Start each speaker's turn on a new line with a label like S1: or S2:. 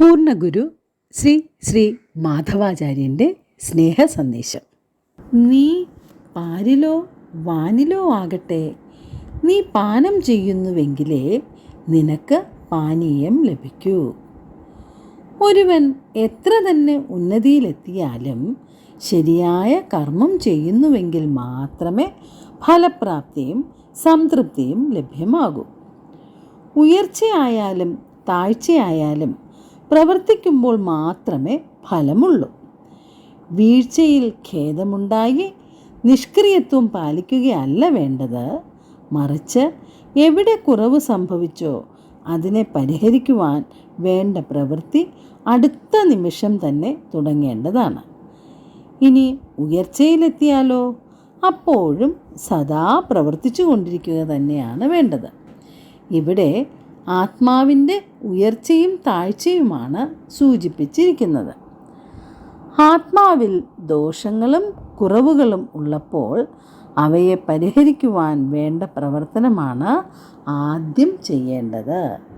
S1: പൂർണഗുരു ശ്രീ ശ്രീ മാധവാചാര്യന്റെ സ്നേഹ സന്ദേശം നീ പാരിലോ വാനിലോ ആകട്ടെ നീ പാനം ചെയ്യുന്നുവെങ്കിലേ നിനക്ക് പാനീയം ലഭിക്കൂ. ഒരുവൻ എത്ര തന്നെ ഉന്നതിയിലെത്തിയാലും ശരിയായ കർമ്മം ചെയ്യുന്നുവെങ്കിൽ മാത്രമേ ഫലപ്രാപ്തിയും സംതൃപ്തിയും ലഭ്യമാകൂ. ഉയർച്ചയായാലും താഴ്ചയായാലും പ്രവർത്തിക്കുമ്പോൾ മാത്രമേ ഫലമുള്ളൂ. വീഴ്ചയിൽ ഖേദമുണ്ടായി നിഷ്ക്രിയത്വം പാലിക്കുകയല്ല വേണ്ടത്. മറിച്ച് എവിടെ കുറവ് സംഭവിച്ചോ അതിനെ പരിഹരിക്കുവാൻ വേണ്ട പ്രവൃത്തി അടുത്ത നിമിഷം തന്നെ തുടങ്ങേണ്ടതാണ്. ഇനി ഉയർച്ചയിലെത്തിയാലോ? അപ്പോഴും സദാ പ്രവർത്തിച്ചു കൊണ്ടിരിക്കുക തന്നെയാണ് വേണ്ടത്. ഇവിടെ ആത്മാവിന്റെ ഉയർച്ചയും താഴ്ചയുമാണ് സൂചിപ്പിച്ചിരിക്കുന്നത്. ആത്മാവിൽ ദോഷങ്ങളും കുറവുകളും ഉള്ളപ്പോൾ അവയെ പരിഹരിക്കുവാൻ വേണ്ട പ്രവർത്തനമാണ് ആദ്യം ചെയ്യേണ്ടത്.